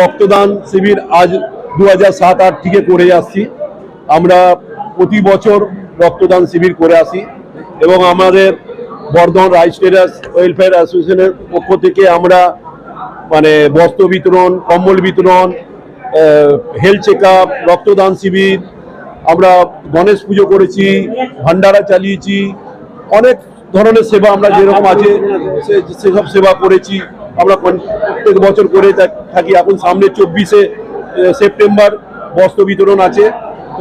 রক্তদান শিবির আজ দু হাজার সাত আট থেকে করে আসছি। আমরা প্রতি বছর রক্তদান শিবির করে আসি এবং আমাদের বর্ধমান রাইস ট্রেডার্স ওয়েলফেয়ার অ্যাসোসিয়েশনের পক্ষ থেকে আমরা মানে বস্ত্র বিতরণ, কম্বল বিতরণ হেলথ চেক রক্তদান শিবির, আমরা গণেশ পুজো করেছি, ভান্ডারা চালিয়েছি, অনেক ধরনের সেবা আমরা যেরকম আছে সেসব সেবা করেছি। আমরা প্রত্যেক বছর করে থাক- এখন সামনে চব্বিশে সেপ্টেম্বর বস্ত্র বিতরণ আছে।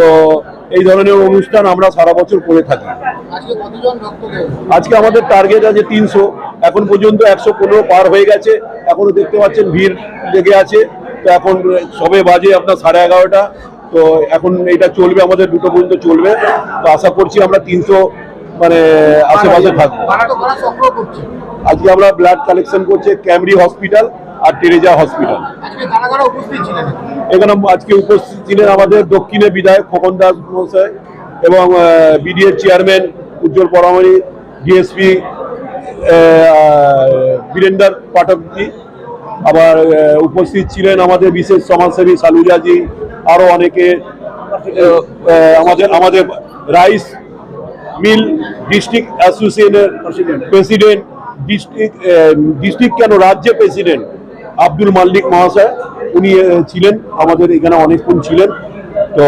তো এই ধরনের অনুষ্ঠান আমরা সারা বছর করে থাকি। আজকে আমাদের টার্গেট আছে তিনশো। এখন পর্যন্ত একশো পনেরো পার হয়ে গেছে। এখনও দেখতে পাচ্ছেন ভিড় লেগে আছে। তো এখন সবে বাজে আপনার সাড়ে এগারোটা। তো এখন এটা চলবে আমাদের দুটো পর্যন্ত চলবে। তো আশা করছি আমরা তিনশো মানে আশেপাশে থাকব। আজকে আমরা ব্লাড কালেকশন করছি ক্যামরি হসপিটাল আর টেরেজা হসপিটাল এখানে আজকে উপস্থিত ছিলেন আমাদের দক্ষিণে বিধায়ক খোকন দাস মহাশয় এবং বিডিএর চেয়ারম্যান উজ্জ্বল পরামানি ডিএসপি বীরেন্দ্র পাঠকজি। আবার উপস্থিত ছিলেন আমাদের বিশেষ সমাজসেবী সালুজাজি আরও অনেকে আমাদের আমাদের রাইস মিল ডিস্ট্রিক্ট অ্যাসোসিয়েশনের প্রেসিডেন্ট ডিস্ট্রিক্ট ডিস্ট্রিক্ট কেন রাজ্যের প্রেসিডেন্ট আব্দুল মাল্লিক মহাশয়? উনি ছিলেন আমাদের এখানে অনেকক্ষণ ছিলেন। তো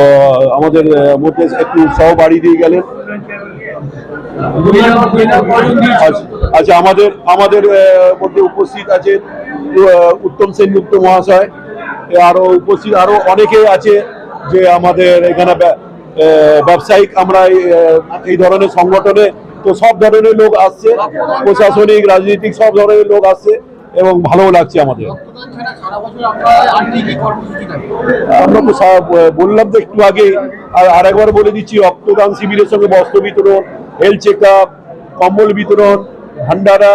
আমাদের মধ্যে একটু সহ বাড়ি দিয়ে গেলেন। আচ্ছা, আচ্ছা আমাদের আমাদের মধ্যে উপস্থিত আছে উত্তম সেনগুপ্ত মহাশয়। এ আরও উপস্থিত আরও অনেকে আছে যে আমাদের এখানে ব্যা- ব্যবসায়িক আমরা এই ধরনের সংগঠনে তো সব ধরনের লোক আসছে। প্রশাসনিক, রাজনৈতিক সব ধরনের লোক আসছে এবং ভালোও লাগছে আমাদের। আমরা তো বললাম তো একটু আগে, আর আরেকবার বলে দিচ্ছি, রক্তদান শিবিরের সঙ্গে বস্ত্র বিতরণ হেলথ চেক আপ কম্বল বিতরণ, ভান্ডারা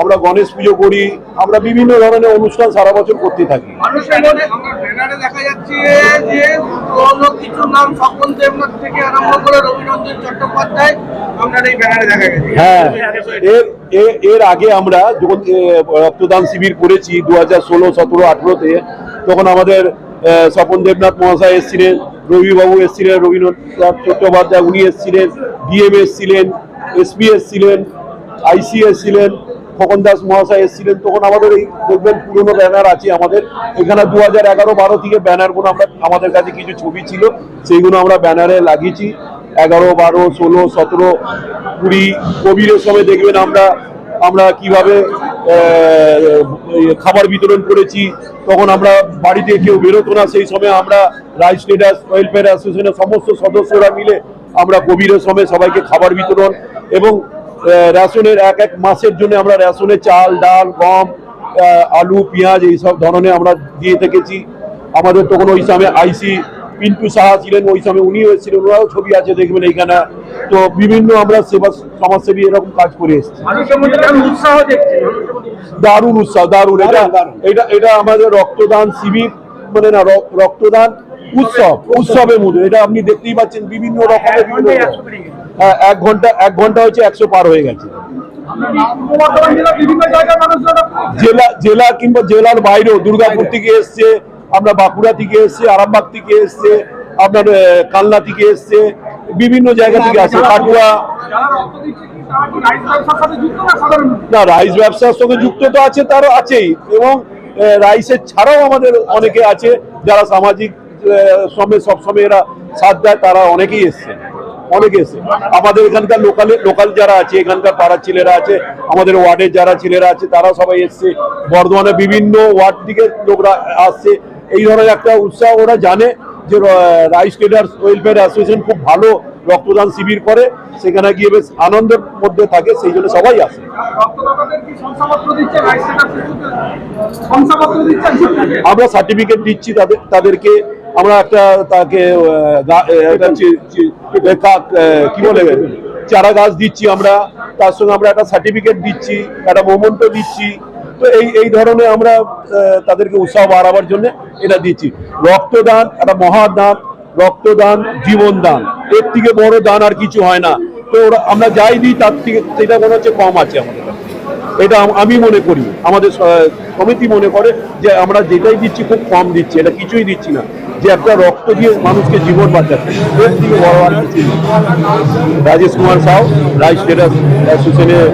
আমরা গণেশ পুজো করি আমরা বিভিন্ন ধরনের অনুষ্ঠান সারা বছর করতে থাকি। মানুষের আমরা ব্যানারে দেখা যাচ্ছে যে কিছু নাম স্বপন দেবনাথ থেকে আরম্ভ করে রবিরঞ্জন চট্টোপাধ্যায় আপনার এই ব্যানারে দেখা গেছে। হ্যাঁ এর এর আগে আমরা যখন রক্তদান শিবির করেছি দু হাজার ষোলো সতেরো আঠেরোতে তখন আমাদের স্বপন দেবনাথ মহাশয় এসেছিলেন রবিবাবু এসেছিলেন রবীন্দ্রনাথ চট্টোপাধ্যায় উনি এসেছিলেন ডিএম এসেছিলেন এসপি এসেছিলেন আইসি এসেছিলেন খোকন দাস মহাশয় এসেছিলেন, তখন আমাদের এই দেখবেন পুরনো ব্যানার আছে আমাদের। এখানে দু হাজার এগারো বারো থেকে ব্যানারগুলো আমরা, আমাদের কাছে কিছু ছবি ছিল, সেইগুলো আমরা ব্যানারে লাগিয়েছি। এগারো, বারো, ষোলো, সতেরো, কুড়ি কোভিডের সময় দেখবেন আমরা আমরা কীভাবে খাবার বিতরণ করেছি, তখন আমরা বাড়িতে কেউ বেরোতো না, সেই সময় আমরা রাইস ট্রেডার্স, ওয়েলফেয়ার অ্যাসোসিয়েশনের সমস্ত সদস্যরা মিলে আমরা কোভিডের সময় সবাইকে খাবার বিতরণ এবং রেশনের এক এক মাসের জন্য আমরা রেশনে চাল ডাল গম আলু পেঁয়াজ এইসব ধরনের আমরা দিয়ে থেকেছি আমাদের তখন ওই সময় আইসি পিন্টু সাহা ছিলেন ওই সময় উনিও এসেছিলেন ওনারও ছবি আছে দেখবেন এইখানে। তো বিভিন্ন আমরা সেবা সমাজসেবী এরকম কাজ করে এসেছি। মানুষের মধ্যে উৎসাহ দেখছি। মানুষের মধ্যে উৎসাহ। দারুণ। উৎসাহ দারুণ এটা এটা এটা আমাদের রক্তদান শিবির মানে না র- রক্তদান উৎসব উৎসবের মধ্যে। এটা আপনি দেখতেই পাচ্ছেন বিভিন্ন রকমের এক ঘণ্টা এক ঘণ্টা হচ্ছে একশো পার হয়ে গেছে। জেলা জেলা কিংবা জেলার বাইরেও দুর্গাপুর থেকে এসছে, আমরা বাঁকুড়া থেকে এসছে, আরামবাগ থেকে এসছে, আপনার কালনা থেকে এসছে, বিভিন্ন জায়গা থেকে কাটুয়া। না, রাইস ব্যবসার সঙ্গে যুক্ত তো আছে, তারও আছেই। এবং রাইসের ছাড়াও আমাদের অনেকে আছে, যারা সামাজিক সময় সবসময় এরা সাথ দেয়, তারা অনেকেই এসছে। অনেকে এসছে আমাদের এখানকার লোকালে লোকাল যারা আছে, এখানকার পাড়ার ছেলেরা আছে, আমাদের ওয়ার্ডের যারা ছেলেরা আছে, তারা সবাই এসছে। বর্ধমানে বিভিন্ন ওয়ার্ড থেকে লোকরা আসছে। এই ধরনের একটা উৎসাহ ওরা জানে যে রাইস ট্রেডার্স ওয়েলফেয়ার অ্যাসোসিয়েশন খুব ভালো রক্তদান শিবির করে। সেখানে গিয়ে বেশ আনন্দের মধ্যে থাকে, সেই জন্য সবাই আসে। আমরা সার্টিফিকেট দিচ্ছি তাদের তাদেরকে আমরা একটা তাকে কা- বলে, চারা গাছ দিচ্ছি আমরা, তার সঙ্গে আমরা একটা সার্টিফিকেট দিচ্ছি, একটা মোমেন্টো দিচ্ছি। তো এই এই ধরনের আমরা তাদেরকে উৎসাহ বাড়াবার জন্য এটা দিচ্ছি। রক্তদান, একটা মহাদান, রক্তদান, জীবনদান। এর থেকে বড় দান আর কিছু হয় না। তো আমরা যাই দিই, তার থেকে, সেটা মনে হচ্ছে কম আছে আমাদের এটা আমি মনে করি, আমাদের সমিতি মনে করে যে আমরা যেটাই দিচ্ছি, খুব কম দিচ্ছি। এটা কিছুই দিচ্ছি না। যে একটা রক্ত দিয়ে মানুষকে জীবন বাঁচাচ্ছে। থেকে বড় আর রাজেশ কুমার সাউ রাইস স্টেটাস অ্যাসোসিয়েশনের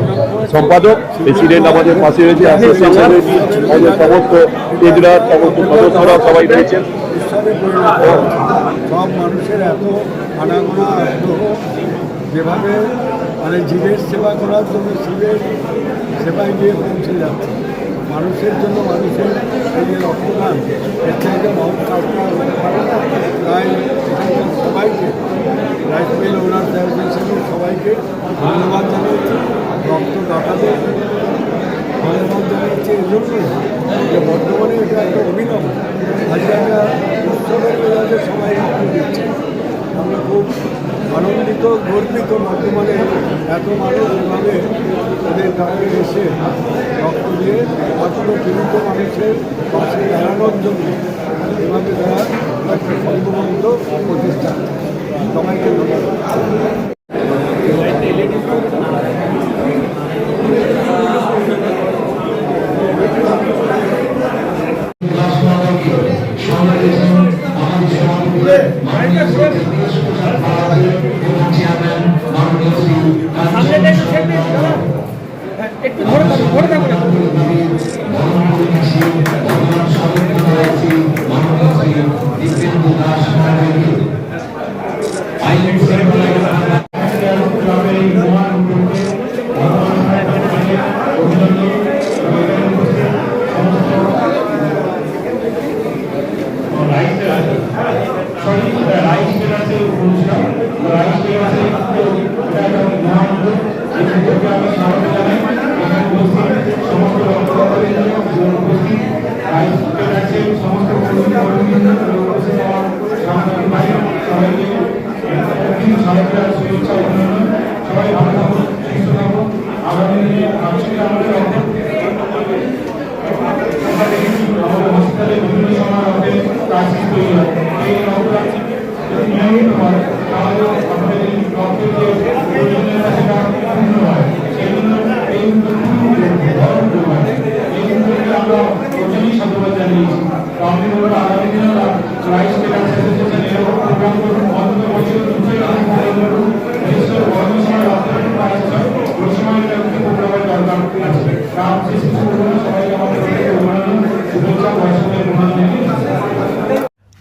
সম্পাদক, প্রেসিডেন্ট আমাদের পাশে রয়েছে অ্যাসোসিয়েশনের আমাদের সমস্ত কেজরার সমস্ত সদস্যরা সবাই রয়েছেন সব মানুষের এত আনাগোনা, এত যেভাবে মানে জীবের সেবা করার জন্য শিবের সেবায় গিয়ে পৌঁছে যাচ্ছে। মানুষের জন্য মানুষের এই যে রক্তদান এর থেকে মহৎ কাজ করা হতে পারে না। তাই এখানকার সবাইকে রাইস মিল ওনার অ্যাসোসিয়েশনের সবাইকে ধন্যবাদ জানিয়েছি রক্তদাতাদের ধন্যবাদ জানাচ্ছি এই জন্যই যে বর্তমানে এটা একটা অভিনব আজকে একটা উৎসবের মেজাজে সবাই আমরা খুব আনন্দিত, গর্বিত বর্তমানে এত মানুষ এভাবে তাদের গ্রামে এসে রক্ত দিয়ে মাত্র পীড়িত মানুষের পাশে দাঁড়ানোর জন্য এভাবে তারা একটা সংঘবদ্ধ প্রতিষ্ঠান সবাইকে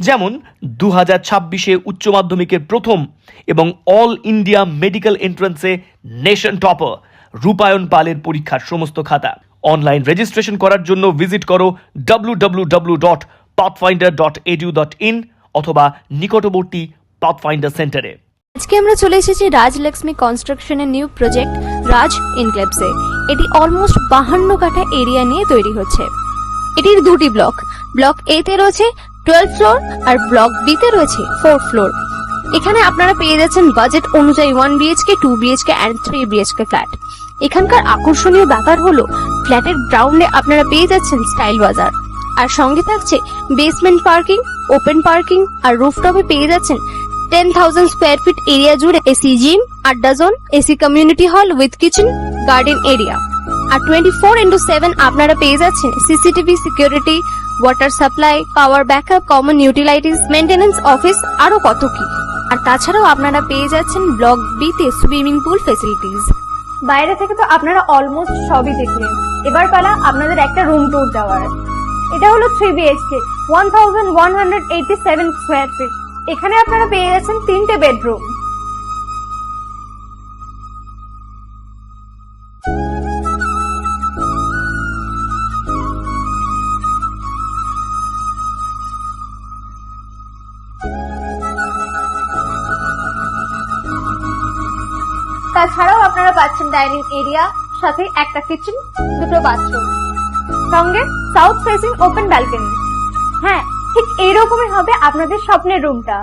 যেমন দু হাজার ছাব্বিশে উচ্চ মাধ্যমিকের প্রথম এবং অল ইন্ডিয়া মেডিকেল এন্ট্রান্সে নেশন টপার রূপায়ণ পালের পরীক্ষার সমস্ত খাতা। অনলাইন রেজিস্ট্রেশন করার জন্য ভিজিট করো W W W dot Pathfinder dot edu dot in অথবা নিকটবর্তী পাথফাইন্ডার সেন্টারে আজকে আমরা চলে এসেছি রাজলক্ষ্মী কনস্ট্রাকশনের নিউ প্রজেক্ট রাজ ইনক্লেপসে এটি অলমোস্ট বাহান্ন কাঠা এরিয়া নিয়ে তৈরি হচ্ছে। এটির দুটি ব্লক ব্লক এ তে রয়েছে টুয়েলভ ফ্লোর আর ব্লক বি তে রয়েছে ফোর ফ্লোর। এখানে আপনারা পেয়ে যাচ্ছেন বাজেট অনুযায়ী one BHK two BHK and three BHK flat এখানকার আকর্ষণীয় ব্যাপার হলো ফ্ল্যাটের গ্রাউন্ডে আপনারা পেয়ে যাচ্ছেন স্টাইল বাজার। আর সঙ্গে থাকছে বেসমেন্ট পার্কিং ওপেন পার্কিং আর রুফটপে পেয়ে যাচ্ছেন ten thousand square feet area জুড়ে এসি জিম আড্ডা zone AC community hall with kitchen garden area R twenty four into seven আপনারা পেয়ে যাচ্ছেন CCTV security water supply power backup common utilities maintenance office আরও কত কি। আর তাছাড়াও আপনারা পেয়ে যাচ্ছেন ব্লক বিতে সুইমিং পুল ফেসিলিটিস বাইরে থেকে তো আপনারা অলমোস্ট সবই দেখলেন। এবার পালা আপনাদের একটা রুম ট্যুর দেওয়ার। এটা হলো three BHK one thousand one hundred seven square feet এখানে আপনারা পেয়ে যাচ্ছেন তিনটে বেডরুম তাছাড়াও আপনারা পাচ্ছেন ডাইনিং এরিয়া, সাথে একটা কিচেন দুটো বাথরুম সঙ্গে সাউথ ফেসিং ওপেন ব্যালকনি হ্যাঁ ঠিক এইরকমই হবে আপনাদের স্বপ্নের রুমটা